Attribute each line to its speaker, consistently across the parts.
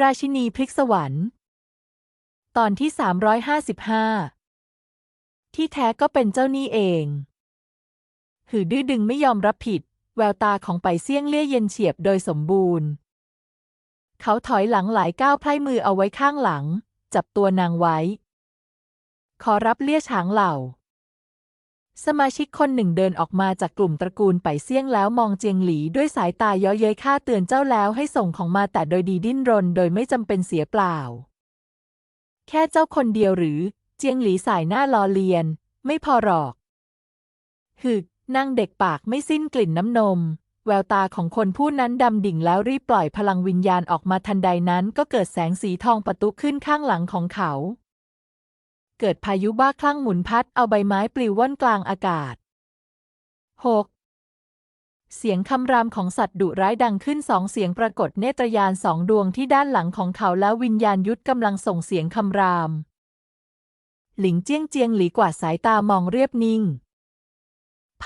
Speaker 1: ราชินีพลิกสวรรค์ ตอนที่ 355 ที่แท้ก็เป็นเจ้านี่เอง หือดื้อดึงไม่ยอมรับผิด แววตาของไปเซี่ยงเลี่ยเย็นเฉียบโดยสมบูรณ์ เขาถอยหลังหลายก้าวไพร่มือเอาไว้ข้างหลัง จับตัวนางไว้ ขอรับเลี่ยฉางเหล่า สมาชิกคนหนึ่งเดินออกมาจากกลุ่มตระกูลไปเซี่ยงแล้วมองเจียงหลีด้วยสายตาเย้อเย้ยข้าเตือนเจ้าแล้วให้ส่งของมาแต่โดยดีดิ้นรนโดยไม่จำเป็นเสียเปล่า แค่เจ้าคนเดียวหรือ เจียงหลีสายหน้าล้อเลียน ไม่พอหรอกฮึกนั่งเด็กปากไม่สิ้นกลิ่นน้ำนม แววตาของคนผู้นั้นดำดิ่งแล้วรีบปล่อยพลังวิญญาณออกมาทันใดนั้นก็เกิดแสงสีทองประตุขึ้นข้างหลังของเขา เกิดพายุบ้าคลั่งหมุนพัดเอาใบไม้ปลิวว่อนกลางอากาศ 6. เสียงคำรามของสัตว์ดุร้ายดังขึ้นสองเสียงปรากฏเนตรยานสองดวงที่ด้านหลังของเขาแล้ววิญญาณยุทธกำลังส่งเสียงคำราม หลิงเจียงเจียงหลีกวาสายตามองเรียบนิ่ง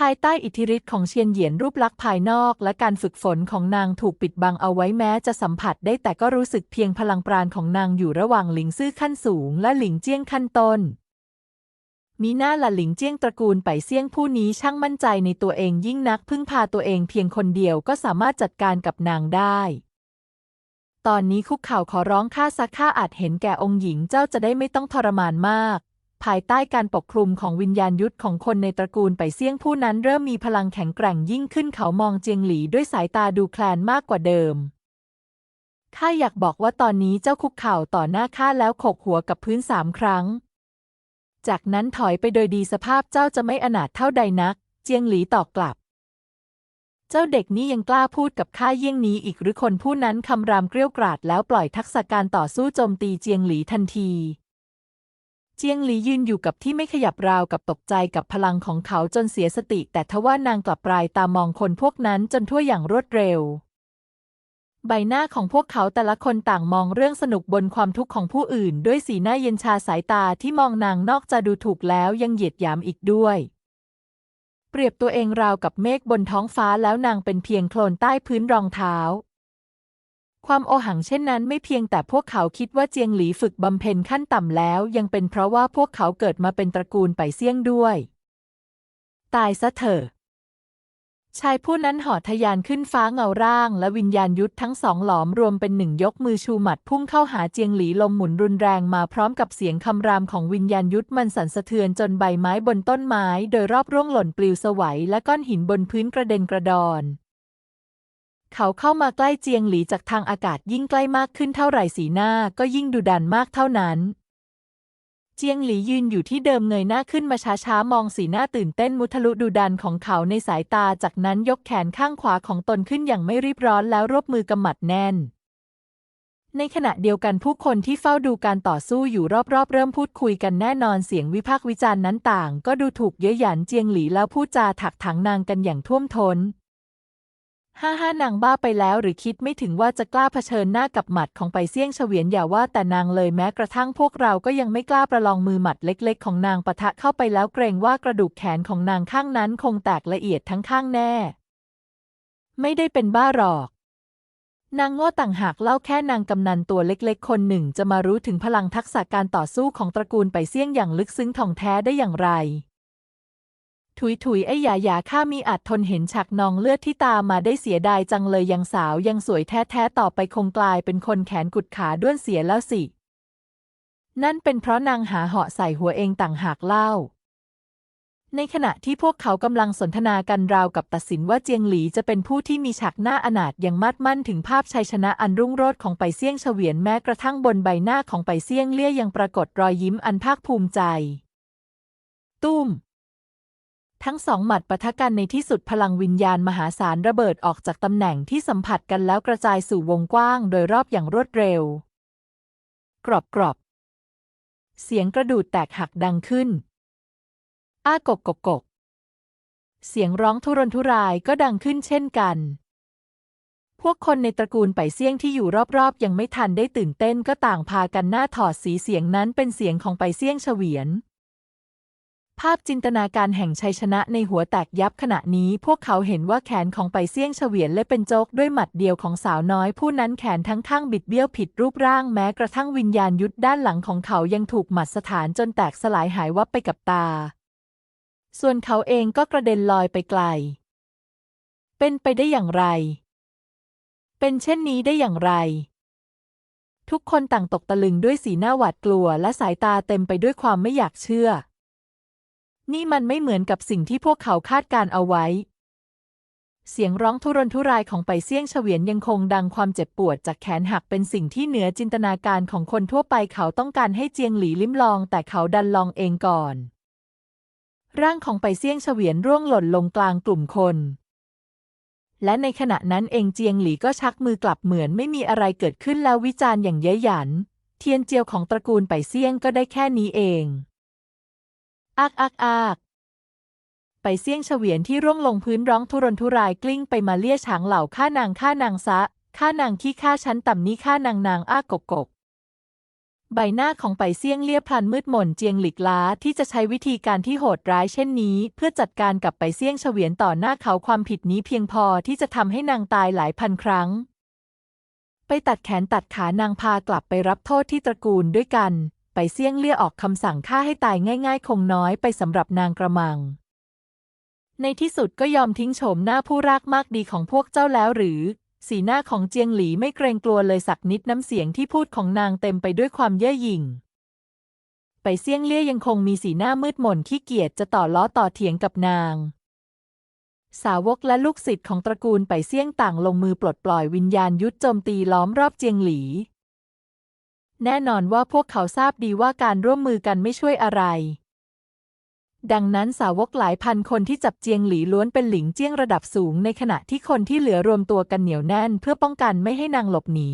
Speaker 1: ภายใต้อิทธิฤทธิ์ของเชียนเหยียนรูปลักษณ์ภายนอกและการฝึกฝนของนางถูกปิดบังเอาไว้แม้จะสัมผัสได้แต่ก็รู้สึกเพียงพลังปราณของนางอยู่ระหว่างหลิงซื่อขั้นสูงและหลิงเจี้ยงขั้นต้น มีหน้าละหลิงเจี้ยงตระกูลไปเซี่ยงผู้นี้ช่างมั่นใจในตัวเองยิ่งนักพึ่งพาตัวเองเพียงคนเดียวก็สามารถจัดการกับนางได้ตอนนี้คุกเข่าขอร้องข้าสักข้าอาจเห็นแก่องค์หญิงเจ้าจะได้ไม่ต้องทรมานมาก ภายใต้การปกคลุมของวิญญาณยุทธของคนในตระกูลไปเซี่ยงผู้นั้นเริ่มมีพลังแข็งแกร่งยิ่งขึ้นเขามองเจียงหลีด้วยสายตาดูแคลนมากกว่าเดิมข้าอยากบอกว่าตอนนี้เจ้าคุกเข่าต่อหน้าข้าแล้วโขกหัวกับพื้นสามครั้ง จากนั้นถอยไปโดยดีสภาพเจ้าจะไม่อนาถเท่าใดนัก เจียงหลีตอบกลับ เจ้าเด็กนี้ยังกล้าพูดกับข้าเยี่ยงนี้อีกหรือคนผู้นั้นคำรามเกรี้ยวกราดแล้วปล่อยทักษะการต่อสู้โจมตีเจียงหลีทันที เจียงหลียืนอยู่กับที่ไม่ขยับราวกับตกใจกับพลังของเขาจนเสียสติ แต่ทว่านางกลับปลายตามองคนพวกนั้นจนทั่วอย่างรวดเร็ว ใบหน้าของพวกเขาแต่ละคนต่างมองเรื่องสนุกบนความทุกข์ของผู้อื่น ด้วยสีหน้าเย็นชาสายตาที่มองนางนอกจะดูถูกแล้วยังเหยียดหยามอีกด้วย เปรียบตัวเองราวกับเมฆบนท้องฟ้าแล้วนางเป็นเพียงโคลนใต้พื้นรองเท้า ความโอหังเช่นนั้นไม่เพียงแต่พวกเขาคิดว่าเจียงหลีฝึกบำเพ็ญขั้นต่ำแล้ว ยังเป็นเพราะว่าพวกเขาเกิดมาเป็นตระกูลไปเซี่ยงด้วย ตายซะเถอะ ชายผู้นั้นหอทะยานขึ้นฟ้าเงาร่าง และวิญญาณยุทธทั้งสองหลอมรวมเป็นหนึ่งยกมือชูหมัดพุ่งเข้าหาเจียงหลีลมหมุนรุนแรงมาพร้อมกับเสียงคำรามของวิญญาณยุทธมันสั่นสะเทือนจนใบไม้บนต้นไม้ โดยรอบร่วงหล่นปลิวสวัยและก้อนหินบนพื้นกระเด็นกระดอน เขาเข้ามาใกล้เจียงหลีจากทางอากาศยิ่งใกล้มากขึ้นเท่าไหร่สีหน้าก็ยิ่งดุดันมากเท่านั้น เจียงหลียืนอยู่ที่เดิมเงยหน้าขึ้นมาช้าๆ มองสีหน้าตื่นเต้นมุทะลุดุดันของเขาในสายตาจากนั้นยกแขนข้างขวาของตนขึ้นอย่างไม่รีบร้อนแล้วรวบมือกำหมัดแน่นในขณะเดียวกันผู้คนที่เฝ้าดูการต่อสู้อยู่รอบๆ เริ่มพูดคุยกันแน่นอนเสียงวิพากษ์วิจารณ์นั้นต่าง ก็ดูถูกเย้ยหยันเจียงหลีแล้วพูดจาถักถังนางกันอย่างท่วมทน้น ห้าห้านางบ้าไปแล้วหรือคิดไม่ถึงว่าจะกล้าเผชิญหน้ากับหมัดของไปเซี่ยงเฉวียนอย่าว่าแต่นางเลยแม้กระทั่งพวกเราก็ยังไม่กล้าประลองมือหมัดเล็ก ๆ ของนางปะทะเข้าไปแล้วเกรงว่ากระดูกแขนของนางข้างนั้นคงแตกละเอียดทั้งข้างแน่ ไม่ได้เป็นบ้าหรอก นางโง่ต่างหากเล่าแค่นางกำนันตัวเล็กๆ คนหนึ่งจะมารู้ถึงพลังทักษะการต่อสู้ของตระกูลไปเซี่ยงอย่างลึกซึ้งถ่องแท้ได้อย่างไร ถุยถุยไอ้หยาหยาข้ามีอาจทนเห็นฉากนองเลือดที่ตามมาได้เสียดายจังเลยยังสาวยังสวยแท้ๆต่อไปคงกลายเป็นคนแขนกุดขาด้วนเสียแล้วสิ นั่นเป็นเพราะนางหาเหาะใส่หัวเองต่างหากเล่า ในขณะที่พวกเขากำลังสนทนากันราวกับตัดสินว่าเจียงหลีจะเป็นผู้ที่มีฉากหน้าอนาถยังมัดมั่นถึงภาพชัยชนะอันรุ่งโรจน์ของไปเซี่ยงเฉวียนแม้กระทั่งบนใบหน้าของไปเซี่ยงเลี่ยยังปรากฏรอยยิ้มอันภาคภูมิใจ ตุ้ม ทั้งสองหมัดปะทะกันในที่สุดพลังวิญญาณมหาศาลระเบิดออกจากตำแหน่งที่สัมผัสกันแล้วกระจายสู่วงกว้างโดยรอบอย่างรวดเร็ว กรอบกรอบเสียงกระดูดแตกหักดังขึ้น อ้ากกกกกเสียงร้องทุรนทุรายก็ดังขึ้นเช่นกัน พวกคนในตระกูลไปเซี่ยงที่อยู่รอบๆ ยังไม่ทันได้ตื่นเต้นก็ต่างพากันหน้าถอดสีเสียงนั้นเป็นเสียงของไปเซี่ยงเฉวียน ภาพจินตนาการแห่งชัยชนะในหัวแตกยับขณะนี้ พวกเขาเห็นว่าแขนของไปเซี่ยงเฉวียนและเป็นโจกด้วยหมัดเดียวของสาวน้อย ผู้นั้นแขนทั้งข้างบิดเบี้ยวผิดรูปร่างแม้กระทั่งวิญญาณยุทธด้านหลังของเขายังถูกหมัดสถานจนแตกสลายหายวับไปกับตา ส่วนเขาเองก็กระเด็นลอยไปไกล เป็นไปได้อย่างไร เป็นเช่นนี้ได้อย่างไรทุกคนต่างตกตะลึงด้วยสีหน้าหวาดกลัวและสายตาเต็มไปด้วยความไม่อยากเชื่อ นี่มันไม่เหมือนกับสิ่งที่พวกเขาคาดการเอาไว้ เสียงร้องทุรนทุรายของไปเซี่ยงเฉวียนยังคงดังความเจ็บปวดจากแขนหักเป็นสิ่งที่เหนือจินตนาการของคนทั่วไปเขาต้องการให้เจียงหลีลิ้มลอง แต่เขาดันลองเองก่อน ร่างของไปเซี่ยงเฉวียนร่วงหล่นลงกลางกลุ่มคน และในขณะนั้นเองเจียงหลีก็ชักมือกลับเหมือนไม่มีอะไรเกิดขึ้นแล้ววิจารณ์อย่างเย้ยหยัน เทียนเจียวของตระกูลไปเซี่ยงก็ได้แค่นี้เอง อากอากอากไปเซี่ยงเฉวียนที่ร่วงลงพื้นร้องทุรนทุรายกลิ้งไปมาเลี่ยฉางเหล่าข้านางข้านางซะข้านางขี้ข้าชั้นต่ำนี้ข้านางนางอ้ากกกกใบหน้าของไปเซี่ยงเลี่ยพลันมืดหม่นเจียงหลิกล้าที่จะใช้วิธีการที่โหดร้ายเช่นนี้ เพื่อจัดการกับไปเซี่ยงเฉวียนต่อหน้าเขาความผิดนี้เพียงพอที่จะทำให้นางตายหลายพันครั้ง ไปตัดแขนตัดขานางพากลับไปรับโทษที่ตระกูลด้วยกัน ไปเซี่ยงเลี่ยออกคำสั่งฆ่าให้ตายง่าย ๆ คงน้อยไปสำหรับนางกระมัง ในที่สุดก็ยอมทิ้งโฉมหน้าผู้รักมากดีของพวกเจ้าแล้วหรือ สีหน้าของเจียงหลีไม่เกรงกลัวเลยสักนิดน้ำเสียงที่พูดของนางเต็มไปด้วยความเย่อหยิ่งไปเซี่ยงเลี่ยยังคงมีสีหน้ามืดมนขี้เกียจจะต่อล้อต่อเถียงกับนางสาวกและลูกศิษย์ของตระกูลไปเซี่ยงต่างลงมือปลดปล่อยวิญญาณยุทธโจมตีล้อมรอบเจียงหลี แน่นอนว่าพวกเขาทราบดีว่าการร่วมมือกันไม่ช่วยอะไร ดังนั้นสาวกหลายพันคนที่จับเจียงหลีล้วนเป็นหลิงเจี้ยงระดับสูง ในขณะที่คนที่เหลือรวมตัวกันเหนียวแน่น เพื่อป้องกันไม่ให้นางหลบหนี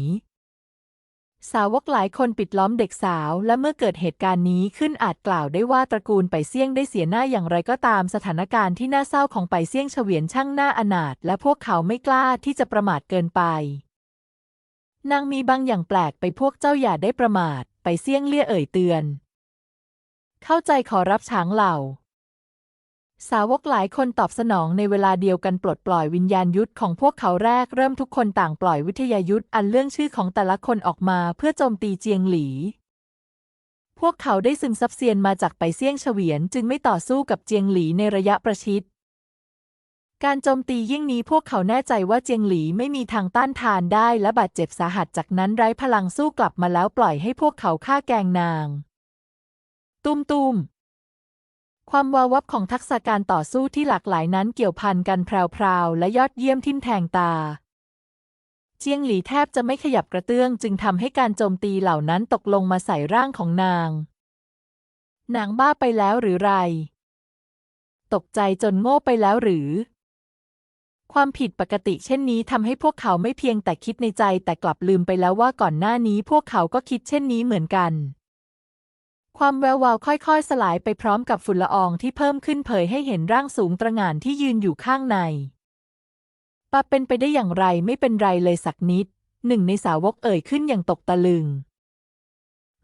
Speaker 1: สาวกหลายคนปิดล้อมเด็กสาว และเมื่อเกิดเหตุการณ์นี้ขึ้นอาจกล่าวได้ว่าตระกูลไปเซี่ยงได้เสียหน้าอย่างไรก็ตามสถานการณ์ที่น่าเศร้าของไปเซี่ยงเฉวียนช่างหน้าอนาถและพวกเขาไม่กล้าที่จะประมาทเกินไป นางมีบางอย่างแปลกไปพวกเจ้าอย่าได้ประมาท ไปเซี่ยงเลี่ยเอ่ยเตือน เข้าใจขอรับช้างเหล่า สาวกหลายคนตอบสนองในเวลาเดียวกันปลดปล่อยวิญญาณยุทธของพวกเขาแรกเริ่มทุกคนต่างปล่อยวิทยายุทธอันเรื่องชื่อของแต่ละคนออกมาเพื่อโจมตีเจียงหลี พวกเขาได้ซึมซับเซียนมาจากไปเซี่ยงเฉวียนจึงไม่ต่อสู้กับเจียงหลีในระยะประชิด การโจมตียิ่งนี้พวกเขาแน่ใจว่าเจียงหลีไม่มีทางต้านทานได้และบาดเจ็บสาหัสจากนั้นไร้พลังสู้กลับมาแล้วปล่อยให้พวกเขาฆ่าแกงนาง ตุ้มตุ้มความวาวับของทักษะการต่อสู้ที่หลากหลายนั้นเกี่ยวพันกันแพรวๆและยอดเยี่ยมทิ่มแทงตา เจียงหลีแทบจะไม่ขยับกระเตื้องจึงทำให้การโจมตีเหล่านั้นตกลงมาใส่ร่างของนาง นางบ้าไปแล้วหรือไร ตกใจจนโง่ไปแล้วหรือ ความผิดปกติเช่นนี้ทำให้พวกเขาไม่เพียงแต่คิดในใจแต่กลับลืมไปแล้วว่าก่อนหน้านี้พวกเขาก็คิดเช่นนี้เหมือนกัน ความแวววาวค่อยๆ สลายไปพร้อมกับฝุ่นละอองที่เพิ่มขึ้นเผยให้เห็นร่างสูงตระหง่านที่ยืนอยู่ข้างในปาเป็นไปได้อย่างไรไม่เป็นไรเลยสักนิด หนึ่งในสาวกเอ่ยขึ้นอย่างตกตะลึง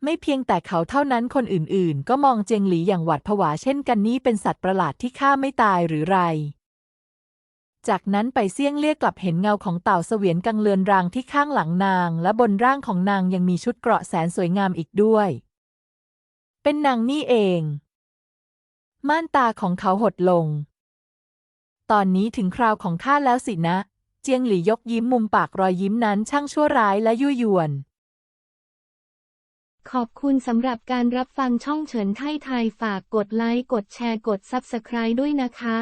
Speaker 1: ไม่เพียงแต่เขาเท่านั้นคนอื่นๆ ก็มองเจียงหลีอย่างหวาดผวาเช่นกันนี้เป็นสัตว์ประหลาดที่ฆ่าไม่ตายหรือไร จากนั้นไปเซี่ยงเลี่ยกลับเห็นเงาของเต่าเสวียนกังเลือนรางที่ข้างหลังนาง และบนร่างของนางยังมีชุดเกราะแสนสวยงามอีกด้วย เป็นนางนี่เอง ม่านตาของเขาหดลง ตอนนี้ถึงคราวของข้าแล้วสินะ เจียงหลี่ยกยิ้มมุมปากรอยยิ้มนั้นช่างชั่วร้ายและยั่วยวน
Speaker 2: ขอบคุณสำหรับการรับฟังช่องเฉินไทยไทยฝากกดไลค์ กดแชร์ กด Subscribe ด้วยนะคะ